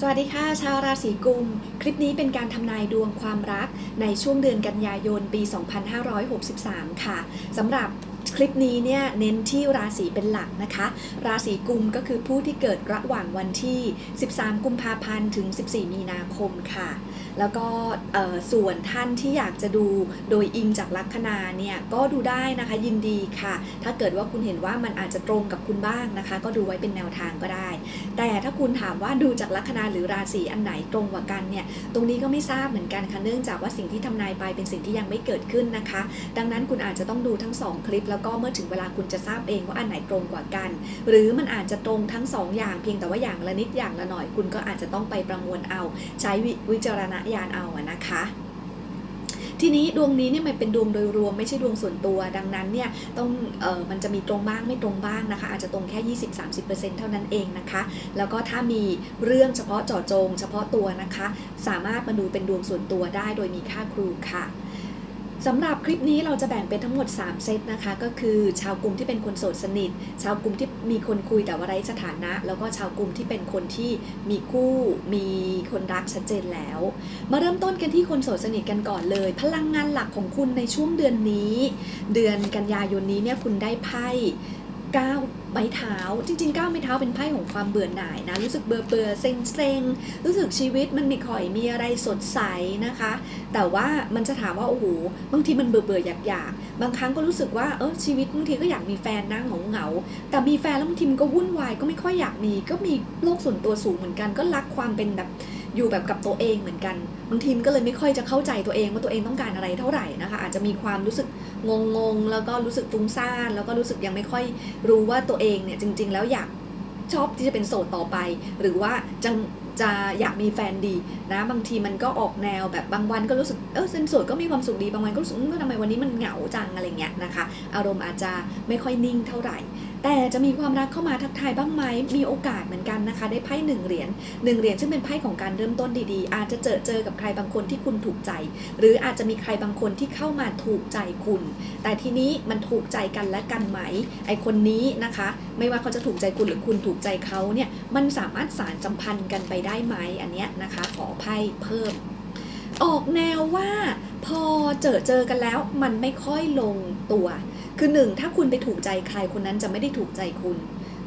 สวัสดีค่ะ ชาวราศีกุม คลิปนี้เป็นการทำนายดวงความรักในช่วงเดือนกันยายนปี 2563 ค่ะสำหรับคลิปนี้เนี่ยเน้นที่ราศีเป็นหลักนะคะ ราศีกุมก็คือผู้ที่เกิดระหว่างวันที่ 13 กุมภาพันธ์ถึง 14 มีนาคมค่ะ แล้วก็ส่วนท่านที่อยากจะดูโดยอิงจากลัคนาเนี่ยก็ดูได้นะคะยินดีค่ะ ถ้าเกิดว่าคุณเห็นว่ามันอาจจะตรงกับคุณบ้างนะคะ ก็ดูไว้เป็นแนวทางก็ได้ แต่ถ้าคุณถามว่าดูจากลัคนาหรือราศีอันไหนตรงกว่ากันเนี่ยตรงนี้ก็ไม่ทราบเหมือนกันค่ะเนื่องจากว่าสิ่งที่ทำนายไปเป็นสิ่งที่ยังไม่เกิดขึ้นนะคะ ดังนั้นคุณอาจจะต้องดูทั้ง 2 คลิป แล้วก็เมื่อถึงเวลาคุณจะทราบเองว่าอันไหนตรงกว่ากัน หรือมันอาจจะตรงทั้ง 2 อย่างเพียงแต่ว่าอย่างละนิดอย่างละหน่อย คุณก็อาจจะต้องไปประมวลเอาใช้วิวิจารณญาณเอาอะนะคะทีนี้ดวงนี้เนี่ยมันเป็นดวงโดยรวมไม่ใช่ดวงส่วนตัว ดังนั้นเนี่ยต้องเออมันจะมีตรงบ้างไม่ตรงบ้างนะคะ อาจจะตรงแค่ 20-30%เท่านั้นเองนะคะ แล้วก็ถ้ามีเรื่องเฉพาะเจาะจง เฉพาะตัวนะคะ สามารถมาดูเป็นดวงส่วนตัวได้โดยมีค่าครูค่ะ สำหรับคลิปนี้เราจะแบ่งเป็นทั้งหมด 3 เซตนะคะ ก็คือชาวกลุ่มที่เป็นคนโสดสนิท ชาวกลุ่มที่มีคนคุยแต่ว่าไร้สถานะ แล้วก็ชาวกลุ่มที่เป็นคนที่มีคู่มีคนรักชัดเจนแล้ว มาเริ่มต้นกันที่คนโสดสนิทกันก่อนเลย พลังงานหลักของคุณในช่วงเดือนนี้ เดือนกันยายนนี้เนี่ยคุณได้ไพ่ ก้าวไม้เท้า จริงๆก้าวไม้เท้าเป็นไพ่ของความเบื่อหน่ายนะรู้สึกเบื่อเบื่อเซ็งเซ็งรู้สึกชีวิตมันไม่ค่อยมีอะไรสดใสนะคะ แต่ว่ามันจะถามว่าโอ้โหบางทีมันเบื่อเบื่ออยากอยากบางครั้งก็รู้สึกว่าเออชีวิตบางทีก็อยากมีแฟนนะเหงาเหงาๆแต่มีแฟนแล้วบางทีมันก็วุ่นวายก็ไม่ค่อยอยากมีก็มีโลกส่วนตัวสูงเหมือนกันก็รักความเป็นแบบ อยู่แบบกับตัวเองเหมือนกันบางทีมก็เลยไม่ค่อยจะเข้าใจตัวเองว่าตัวเองต้องการอะไรเท่าไหร่นะคะอาจจะมีความรู้สึกงงๆแล้วก็รู้สึกฟุ้งซ่านแล้วก็รู้สึกยังไม่ค่อยรู้ว่าตัวเองเนี่ยจริง ๆ แล้วอยากชอบที่จะเป็นโสดต่อไป หรือว่าจะจะอยากมีแฟนดีนะบางทีมันก็ออกแนวแบบบางวันก็รู้สึกเออเป็นโสดก็มีความสุขดีบางวันก็รู้สึกอืมทำไมวันนี้มันเหงาจังอะไรเงี้ยนะคะ อารมณ์อาจจะไม่ค่อยนิ่งเท่าไหร่แต่จะมีความรักเข้ามาทักทายบ้างไหมมีโอกาสเหมือนกันนะคะ ได้ไพ่หนึ่งเหรียญหนึ่งเหรียญซึ่งเป็นไพ่ของการเริ่มต้นดีๆ อาจจะเจอเจอกับใครบางคนที่คุณถูกใจ หรืออาจจะมีใครบางคนที่เข้ามาถูกใจคุณ แต่ทีนี้มันถูกใจกันและกันไหม ไอคนนี้นะคะ ไม่ว่าเขาจะถูกใจคุณหรือคุณถูกใจเขาเนี่ยมันสามารถสารสัมพันธ์กันไปได้ไหมอันเนี้ยนะคะ ขอไพ่เพิ่ม ออกแนวว่าพอเจอเจอกันแล้วมันไม่ค่อยลงตัว คือหนึ่งถ้าคุณไปถูกใจใครคนนั้นจะไม่ได้ถูกใจคุณ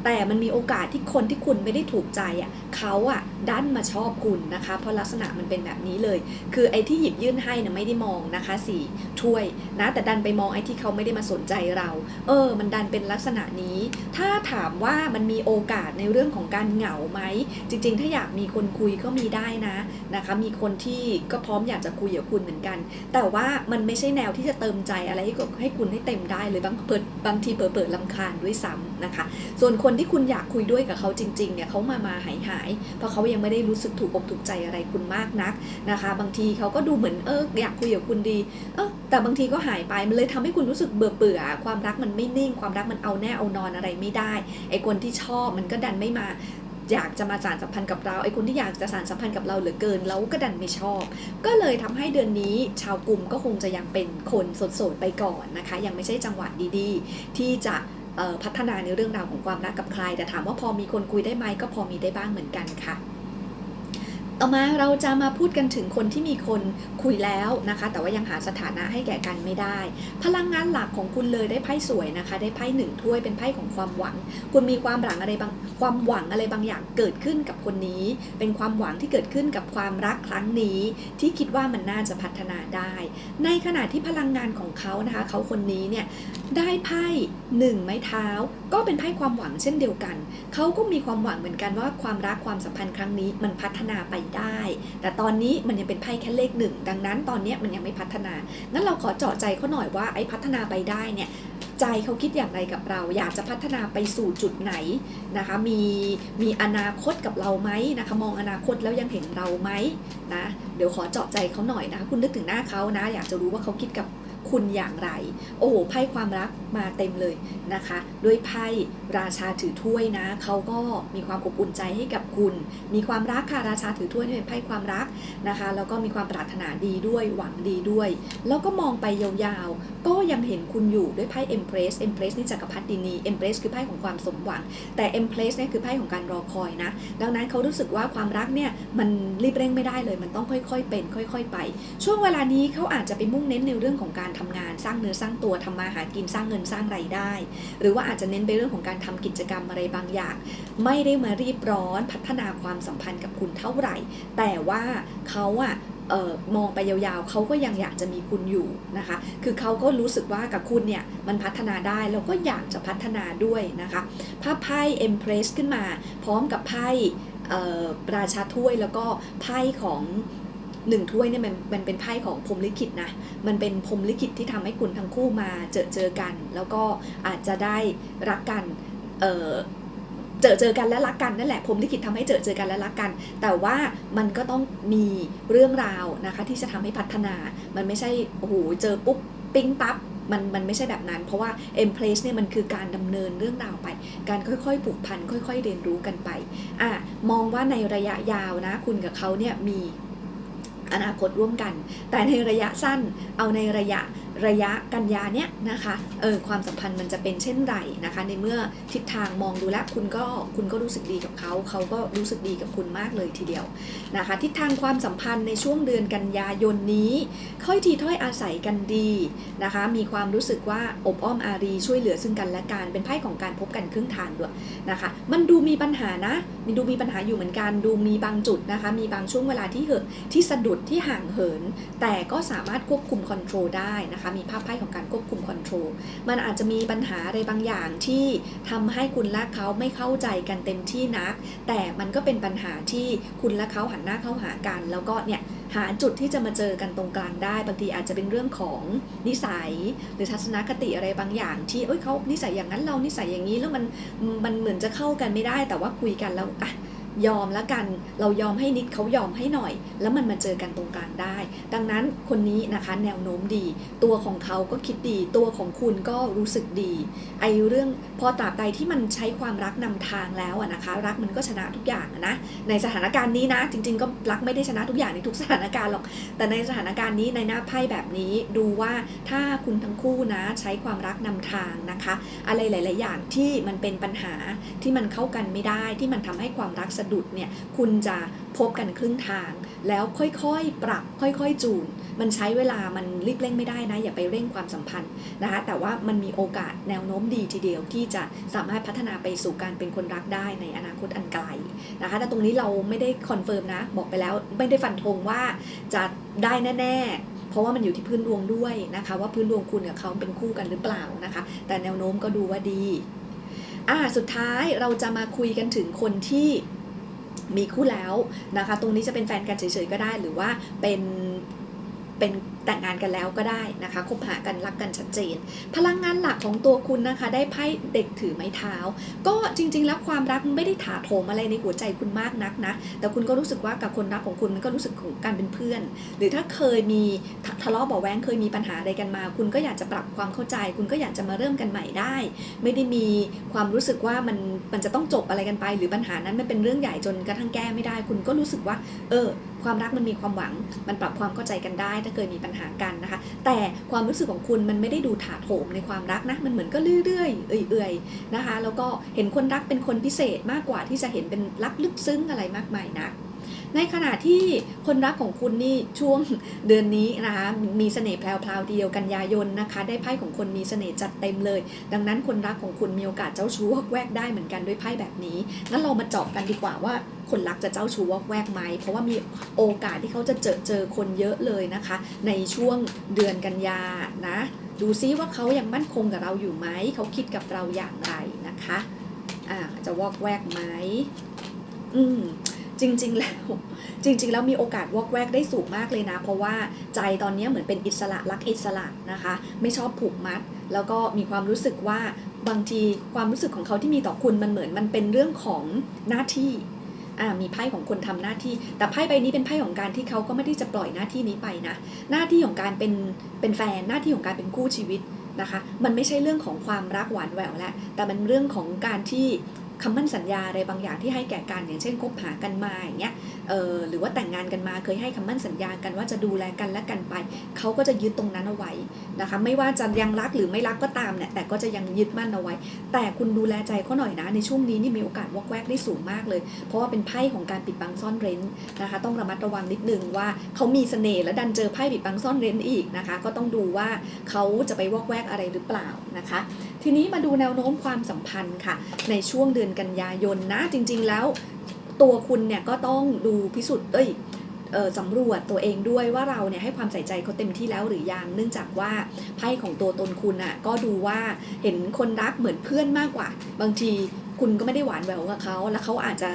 แต่มันมีโอกาสที่คนที่คุณไม่ได้ถูกใจอะเขาอะดันมาชอบคุณนะคะ เพราะลักษณะมันเป็นแบบนี้เลย คือไอ้ที่หยิบยื่นให้นะไม่ได้มองนะคะสี่ถ้วยนะแต่ดันไปมองไอ้ที่เขาไม่ได้มาสนใจเรา เออ มันดันเป็นลักษณะนี้ ถ้าถามว่ามันมีโอกาสในเรื่องของการเหงาไหมจริง ๆ ถ้าอยากมีคนคุยก็มีได้นะนะคะ มีคนที่ก็พร้อมอยากจะคุยกับคุณเหมือนกัน แต่ว่ามันไม่ใช่แนวที่จะเติมใจอะไรให้ให้คุณให้เต็มได้เลยบางเปิดบางทีเปิดเปิดลำคาญด้วยซ้ำ นะคะ ส่วนคนที่คุณอยากคุยด้วยกับเขาจริงๆเนี่ยเขามามาหายหายเพราะเขายังไม่ได้รู้สึกถูกอกถูกใจอะไรคุณมากนักนะคะ บางทีเขาก็ดูเหมือนเอออยากคุยกับคุณดีเออแต่บางทีก็หายไปมันเลยทำให้คุณรู้สึกเบื่อเบื่อๆความรักมันไม่นิ่ง ความรักมันเอาแน่เอานอนอะไรไม่ได้ไอ้คนที่ชอบมันก็ดันไม่มาอยากจะมาสานสัมพันธ์กับเราไอ้คนที่อยากจะสานสัมพันธ์กับเราเหลือเกินเราก็ดันไม่ชอบ ก็เลยทำให้เดือนนี้ชาวกลุ่มก็คงจะยังเป็นคนโสดๆไปก่อนนะคะ ยังไม่ใช่จังหวะดีๆ ที่จะ พัฒนาในเรื่องราวของความรักกับใคร แต่ถามว่าพอมีคนคุยได้ไหมก็พอมีได้บ้างเหมือนกันค่ะ ต่อมาเราจะมาพูดกันถึงคนที่มีคนคุยแล้วนะคะ แต่ว่ายังหาสถานะให้แก่กันไม่ได้ พลังงานหลักของคุณเลยได้ไพ่สวยนะคะ ได้ไพ่หนึ่งถ้วยเป็นไพ่ของความหวัง คุณมีความหวังอะไรบางความหวังอะไรบางอย่างเกิดขึ้นกับคนนี้ เป็นความหวังที่เกิดขึ้นกับความรักครั้งนี้ ที่คิดว่ามันน่าจะพัฒนาได้ ในขณะที่พลังงานของเขานะคะ เขาคนนี้เนี่ย ได้ไพ่หนึ่งไม้เท้า ก็เป็นไพ่ความหวังเช่นเดียวกัน เขาก็มีความหวังเหมือนกันว่าความรักความสัมพันธ์ครั้งนี้มันพัฒนาไปได้ แต่ตอนนี้มันยังเป็นไพ่แค่เลขหนึ่งดังนั้นตอนนี้มันยังไม่พัฒนา งั้นเราขอเจาะใจเขาหน่อยว่าไอ้พัฒนาไปได้เนี่ยใจเขาคิดอย่างไรกับเรา อยากจะพัฒนาไปสู่จุดไหนนะคะมีมีอนาคตกับเราไหมนะคะมองอนาคตแล้วยังเห็นเราไหมนะเดี๋ยวขอเจาะใจเขาหน่อยนะคะคุณนึกถึงหน้าเขานะ อยากจะรู้ว่าเขาคิดกับ คุณอย่างไร โอ้โหไพ่ความรักมาเต็มเลยนะคะ ด้วยไพ่ราชาถือถ้วยนะเขาก็มีความอบอุ่นใจให้กับคุณ มีความรักค่ะราชาถือถ้วยนี่เป็นไพ่ความรักนะคะ แล้วก็มีความปรารถนาดีด้วยหวังดีด้วย แล้วก็มองไปยาวๆ ก็ยังเห็นคุณอยู่ด้วยไพ่ Empress Empress นี่จักรพรรดินี Empress คือไพ่ของความสมหวัง แต่ Empress เนี่ยคือไพ่ของการรอคอยนะ ดังนั้นเขารู้สึกว่าความรักเนี่ยมันรีบเร่งไม่ได้เลย มันต้องค่อยๆเป็น ค่อย ๆ ไป ช่วงเวลานี้เขาอาจจะไปมุ่งเน้นในเรื่องของการทำงานสร้างเนื้อสร้างตัวทำมาหากินสร้างเงินสร้างไรายได้ หรือว่าอาจจะเน้นไปเรื่องของการทำกิจกรรมอะไรบางอย่าง ไม่ได้มารีบร้อนพัฒนาความสัมพันธ์กับคุณเท่าไหร่ แต่ว่าเขาอะออมองไปยาวๆ เขาก็ยังอยากจะมีคุณอยู่นะคะ คือเขาก็รู้สึกว่ากับคุณเนี่ยมันพัฒนาได้แล้วก็อยากจะพัฒนาด้วยนะคะภาพไพ่ Empress ขึ้นมา พร้อมกับไพ่เอ่อราชาถ้วยแล้วก็ไพ่ของ หนึ่งถ้วยเนี่ยมันมันเป็นไพ่ของพรมลิขิตนะ มันเป็นพรมลิขิตที่ทำให้คุณทั้งคู่มาเจอเจอกัน แล้วก็อาจจะได้รักกันเออเจอเจอกันและรักกันนั่นแหละพรมลิขิตทำให้เจอเจอกันและรักกัน แต่ว่ามันก็ต้องมีเรื่องราวนะคะที่จะทำให้พัฒนา มันไม่ใช่โอ้โหเจอปุ๊บปิ๊งปั๊บมันมันไม่ใช่แบบนั้น เพราะว่า M place เนี่ยมันคือการดำเนินเรื่องราวไป การค่อยๆผูกพันค่อย ๆ เรียนรู้กันไปอะมองว่าในระยะยาวนะคุณกับเขาเนี่ยมี อนาคตร่วมกัน แต่ในระยะสั้นเอาในระยะ ระยะกันยาเนี้ยนะคะเออความสัมพันธ์มันจะเป็นเช่นไรนะคะ ในเมื่อทิศทางมองดูแล้วคุณก็คุณก็รู้สึกดีกับเขาเขาก็รู้สึกดีกับคุณมากเลยทีเดียวนะคะ ทิศทางความสัมพันธ์ในช่วงเดือนกันยายนนี้ค่อยทีถ้อยอาศัยกันดีนะคะ มีความรู้สึกว่าอบอ้อมอารีช่วยเหลือซึ่งกันและกันเป็นไพ่ของการพบกันครึ่งทางด้วยนะคะ มันดูมีปัญหานะมีดูมีปัญหาอยู่เหมือนกันดูมีบางจุดนะคะ มีบางช่วงเวลาที่เหอะที่สะดุดที่ห่างเหิน แต่ก็สามารถควบคุมคอนโทรลได้นะคะมีภาพไพ่ของการควบคุมคอนโทรลมันอาจจะมีปัญหาอะไรบางอย่างที่ทำให้คุณและเขาไม่เข้าใจกันเต็มที่นัก แต่มันก็เป็นปัญหาที่คุณและเขาหันหน้าเข้าหากัน แล้วก็เนี่ยหาจุดที่จะมาเจอกันตรงกลางได้ บางทีอาจจะเป็นเรื่องของนิสัย หรือทัศนคติอะไรบางอย่าง ที่เอ้ยเขานิสัยอย่างนั้นเรานิสัยอย่างนี้แล้วมันมันเหมือนจะเข้ากันไม่ได้ แต่ว่าคุยกันแล้วอะ ยอมแล้วกัน เรายอมให้นิดเขายอมให้หน่อย แล้วมันมาเจอกันตรงกลางได้ ดังนั้นคนนี้นะคะแนวโน้มดี ตัวของเขาก็คิดดี ตัวของคุณก็รู้สึกดี ไอเรื่องพอตราบใดที่มันใช้ความรักนำทางแล้วอะนะคะ รักมันก็ชนะทุกอย่างนะในสถานการณ์นี้นะ จริง ๆ ก็รักไม่ได้ชนะทุกอย่างในทุกสถานการณ์หรอก แต่ในสถานการณ์นี้ในหน้าไพ่แบบนี้ดูว่าถ้าคุณทั้งคู่นะใช้ความรักนำทางนะคะ อะไรหลาย ๆ อย่างที่มันเป็นปัญหาที่มันเข้ากันไม่ได้ที่มันทำให้ความรักะดุดเนี่ยคุณจะพบกันครึ่งทาง แล้วค่อยๆ ปรับค่อยๆ จูน มันใช้เวลามันรีบเร่งไม่ได้นะ อย่าไปเร่งความสัมพันธ์นะคะแต่ว่ามันมีโอกาสแนวโน้มดีทีเดียวที่จะสามารถพัฒนาไปสู่การเป็นคนรักได้ในอนาคตอันไกลนะคะแต่ตรงนี้เราไม่ได้คอนเฟิร์มนะ บอกไปแล้วไม่ได้ฟันธงว่าจะได้แน่ๆ เพราะว่ามันอยู่ที่พื้นดวงด้วยนะคะ ว่าพื้นดวงคุณกับเขาเป็นคู่กันหรือเปล่านะคะ แต่แนวโน้มก็ดูว่าดีอ่าสุดท้ายเราจะมาคุยกันถึงคนที่ มีคู่แล้วนะคะ ตรงนี้จะเป็นแฟนกันเฉยๆก็ได้ หรือว่าเป็น เป็นแต่งงานกันแล้วก็ได้นะคะคบหากันรักกันชัดเจน พลังงานหลักของตัวคุณนะคะ ได้ไพ่เด็กถือไม้เท้า ก็จริง ๆ แล้วความรักไม่ได้ถาโถมอะไรในหัวใจคุณมากนักนะแต่คุณก็รู้สึกว่ากับคนรักของคุณมันก็รู้สึกของการเป็นเพื่อน หรือถ้าเคยมีทะทะเลาะเบาะแว้งเคยมีปัญหาอะไรกันมา คุณก็อยากจะปรับความเข้าใจ คุณก็อยากจะมาเริ่มกันใหม่ได้ ไม่ได้มีความรู้สึกว่ามันมันจะต้องจบอะไรกันไป หรือปัญหานั้นมันเป็นเรื่องใหญ่จนกระทั่งแก้ไม่ได้ คุณก็รู้สึกว่า เออ ความรักมันมีความหวัง มันปรับความเข้าใจกันได้ ถ้าเคยมีปัญหากันนะคะ แต่ความรู้สึกของคุณมันไม่ได้ดูถาโถมในความรักนะ มันเหมือนก็เรื่อยๆ เอื่อยๆนะคะ แล้วก็เห็นคนรักเป็นคนพิเศษมากกว่าที่จะเห็นเป็นรักลึกซึ้งอะไรมากมายนะ ในขณะที่คนรักของคุณนี่ช่วงเดือนนี้นะคะมีเสน่ห์แพรวๆเดียวกันยายนนะคะ ได้ไพ่ของคนมีเสน่ห์จัดเต็มเลย ดังนั้นคนรักของคุณมีโอกาสเจ้าชู้วอกแวกได้เหมือนกันด้วยไพ่แบบนี้งั้นเรามาเจาะกันดีกว่าว่าคนรักจะเจ้าชู้วอกแวกไหม เพราะว่ามีโอกาสที่เขาจะเจอเจอคนเยอะเลยนะคะ ในช่วงเดือนกันยานะ ดูซิว่าเขายังมั่นคงกับเราอยู่ไหม เขาคิดกับเราอย่างไรนะคะ อ่าจะวอกแวกไหมอืม จริง ๆ แล้ว จริง ๆ แล้วมีโอกาสวอกแวกได้สูงมากเลยนะ เพราะว่าใจตอนนี้เหมือนเป็นอิสระรักอิสระนะคะ ไม่ชอบผูกมัด แล้วก็มีความรู้สึกว่าบางทีความรู้สึกของเขาที่มีต่อคุณมันเหมือนมันเป็นเรื่องของหน้าที่มีไพ่ของคนทำหน้าที่ แต่ไพ่ใบนี้เป็นไพ่ของการที่เขาก็ไม่ได้จะปล่อยหน้าที่นี้ไปนะ หน้าที่ของการเป็นเป็นแฟนหน้าที่ของการเป็นคู่ชีวิตนะคะ มันไม่ใช่เรื่องของความรักหวานแหววแล้วแต่มันเรื่องของการที่ คำมั่นสัญญาอะไรบางอย่างที่ให้แก่กันอย่างเช่นคบหากันมาอย่างเงี้ยเออหรือว่าแต่งงานกันมาเคยให้คำมั่นสัญญากันว่าจะดูแลกันและกันไปเขาก็จะยึดตรงนั้นเอาไว้นะคะไม่ว่าจะยังรักหรือไม่รักก็ตามเนี่ยแต่ก็จะยังยึดมั่นเอาไว้ แต่คุณดูแลใจเขาหน่อยนะ ในช่วงนี้นี่มีโอกาสวอกแวกได้สูงมากเลย เพราะว่าเป็นไพ่ของการปิดบังซ่อนเร้นนะคะ ต้องระมัดระวังนิดนึงว่าเขามีเสน่ห์และดันเจอไพ่ปิดบังซ่อนเร้นอีกนะคะ ก็ต้องดูว่าเขาจะไปวอกแวกอะไรหรือเปล่านะคะ ทีนี้มาดูแนวโน้มความสัมพันธ์ค่ะ ในช่วงเดือนกันยายนนะ จริง ๆ แล้ว ตัวคุณเนี่ยก็ต้องดูพิสูจน์เอ้ยสำรวจตัวเองด้วยว่าเราเนี่ยให้ความใส่ใจเขาเต็มที่แล้วหรือยัง เนื่องจากว่าไพ่ของตัวตนคุณอะก็ดูว่าเห็นคนรักเหมือนเพื่อนมากกว่า บางทีคุณก็ไม่ได้หวานแหววกับเขา แล้วเขาอาจจะ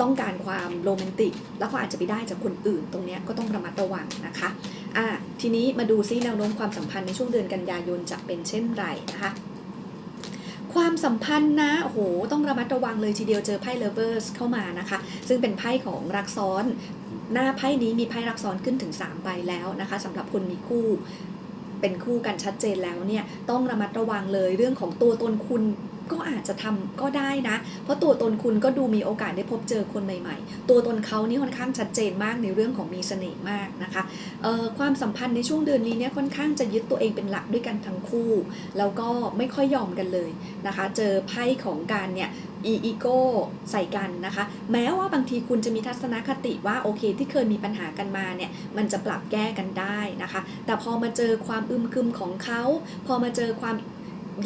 ต้องการความโรแมนติก แล้วเขาอาจจะไปได้จากคนอื่น ตรงเนี้ยก็ต้องระมัดระวังนะคะอะทีนี้มาดูซิแนวโน้มความสัมพันธ์ในช่วงเดือนกันยายนจะเป็นเช่นไรนะคะ ความสัมพันธ์นะโอ้โหต้องระมัดระวังเลยทีเดียวเจอไพ่เลเวอร์สเข้ามานะคะ ซึ่งเป็นไพ่ของรักซ้อนหน้าไพ่นี้มีไพ่รักซ้อนขึ้นถึง 3 ใบแล้วนะคะสำหรับคนมีคู่ เป็นคู่กันชัดเจนแล้วเนี่ยต้องระมัดระวังเลยเรื่องของตัวตนคุณก็อาจจะทำก็ได้นะ เพราะตัวตนคุณก็ดูมีโอกาสได้พบเจอคนใหม่ๆ ตัวตนเขานี่ค่อนข้างชัดเจนมากในเรื่องของมีเสน่ห์มากนะคะความสัมพันธ์ในช่วงเดือนนี้เนี่ยค่อนข้างจะยึดตัวเองเป็นหลักด้วยกันทั้งคู่ แล้วก็ไม่ค่อยยอมกันเลยนะคะ เจอไพ่ของการเนี่ย อีอีโก้ใส่กันนะคะ แม้ว่าบางทีคุณจะมีทัศนคติว่าโอเคที่เคยมีปัญหากันมาเนี่ยมันจะปรับแก้กันได้นะคะ แต่พอมาเจอความอึมครึมของเขา พอมาเจอความ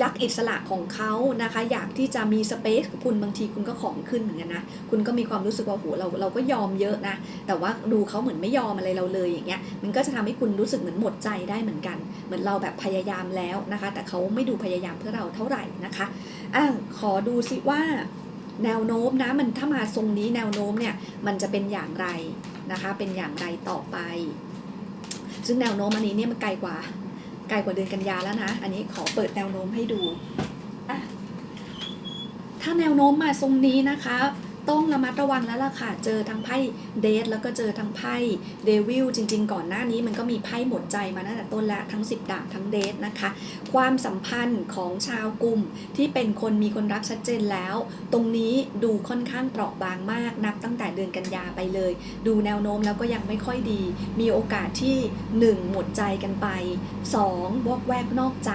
ยักอิสระของเขานะคะ อยากที่จะมีสเปซกับคุณบางทีคุณก็ของขึ้นเหมือนกันนะ คุณก็มีความรู้สึกว่าโหเราเราก็ยอมเยอะนะ แต่ว่าดูเขาเหมือนไม่ยอมอะไรเราเลยอย่างเงี้ย มันก็จะทำให้คุณรู้สึกเหมือนหมดใจได้เหมือนกัน เหมือนเราแบบพยายามแล้วนะคะ แต่เขาไม่ดูพยายามเพื่อเราเท่าไหร่นะคะอะขอดูสิว่าแนวโน้มนะมันถ้ามาทรงนี้แนวโน้มเนี่ยมันจะเป็นอย่างไรนะคะ เป็นอย่างไรต่อไป ซึ่งแนวโน้มอันนี้เนี่ยมันไกลกว่า ไกลกว่าเดือนกันยาแล้วนะ อันนี้ขอเปิดแนวโน้มให้ดู ถ้าแนวโน้มมาทรงนี้นะคะ ต้องระมัดระวังแล้วล่ะค่ะ เจอทั้งไพ่เดทแล้วก็เจอทั้งไพ่เดวิลจริง ๆ ก่อนหน้านี้มันก็มีไพ่หมดใจมาตั้งแต่ต้นแล้วทั้ง 10 ดาบทั้งเดทนะคะ ความสัมพันธ์ของชาวกลุ่มที่เป็นคนมีคนรักชัดเจนแล้ว ตรงนี้ดูค่อนข้างเปราะบางมากนับตั้งแต่เดือนกันยาไปเลย ดูแนวโน้มแล้วก็ยังไม่ค่อยดี มีโอกาสที่ 1 หมดใจกันไป 2วอกแวกนอกใจ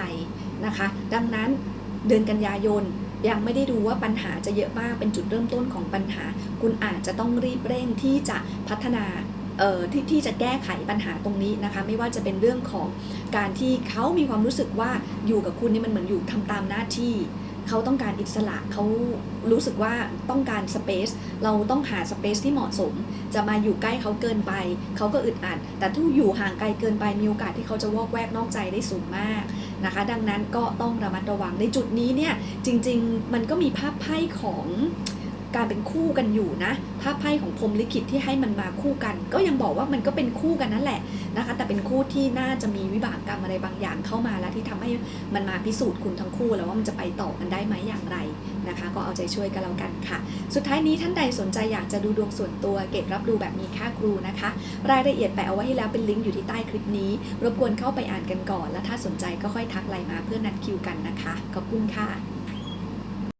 นะคะ ดังนั้นเดือนกันยายน ยังไม่ได้ดูว่าปัญหาจะเยอะมากเป็นจุดเริ่มต้นของปัญหา คุณอาจจะต้องรีบเร่งที่จะพัฒนาเอ่อที่ที่จะแก้ไขปัญหาตรงนี้นะคะ ไม่ว่าจะเป็นเรื่องของการที่เขามีความรู้สึกว่าอยู่กับคุณนี่มันเหมือนอยู่ทำตามหน้าที่ เขาต้องการอิสระเขารู้สึกว่าต้องการสเปซเราต้องหาสเปซที่เหมาะสม จะมาอยู่ใกล้เขาเกินไป เขาก็อึดอัด แต่ถ้าอยู่ห่างไกลเกินไปมีโอกาสที่เขาจะวอกแวกนอกใจได้สูงมากนะคะ ดังนั้นก็ต้องระมัดระวังในจุดนี้เนี่ยจริง ๆ มันก็มีภาพไพ่ของ การเป็นคู่กันอยู่นะภาพไพ่ของพรมลิขิตที่ให้มันมาคู่กัน ก็ยังบอกว่ามันก็เป็นคู่กันนั่นแหละนะคะ แต่เป็นคู่ที่น่าจะมีวิบากกรรมอะไรบางอย่างเข้ามาแล้วที่ทำให้มันมาพิสูจน์คุณทั้งคู่แล้วว่ามันจะไปต่อกันได้ไหมอย่างไรนะคะ ก็เอาใจช่วยกันแล้วกันค่ะ สุดท้ายนี้ท่านใดสนใจอยากจะดูดวงส่วนตัวเก็บรับดูแบบมีค่าครูนะคะ รายละเอียดแปะเอาไว้ให้แล้วเป็นลิงก์อยู่ที่ใต้คลิปนี้ รบกวนเข้าไปอ่านกันก่อน แล้วถ้าสนใจก็ค่อยทักไลน์มาเพื่อนัดคิวกันนะคะขอบคุณค่ะ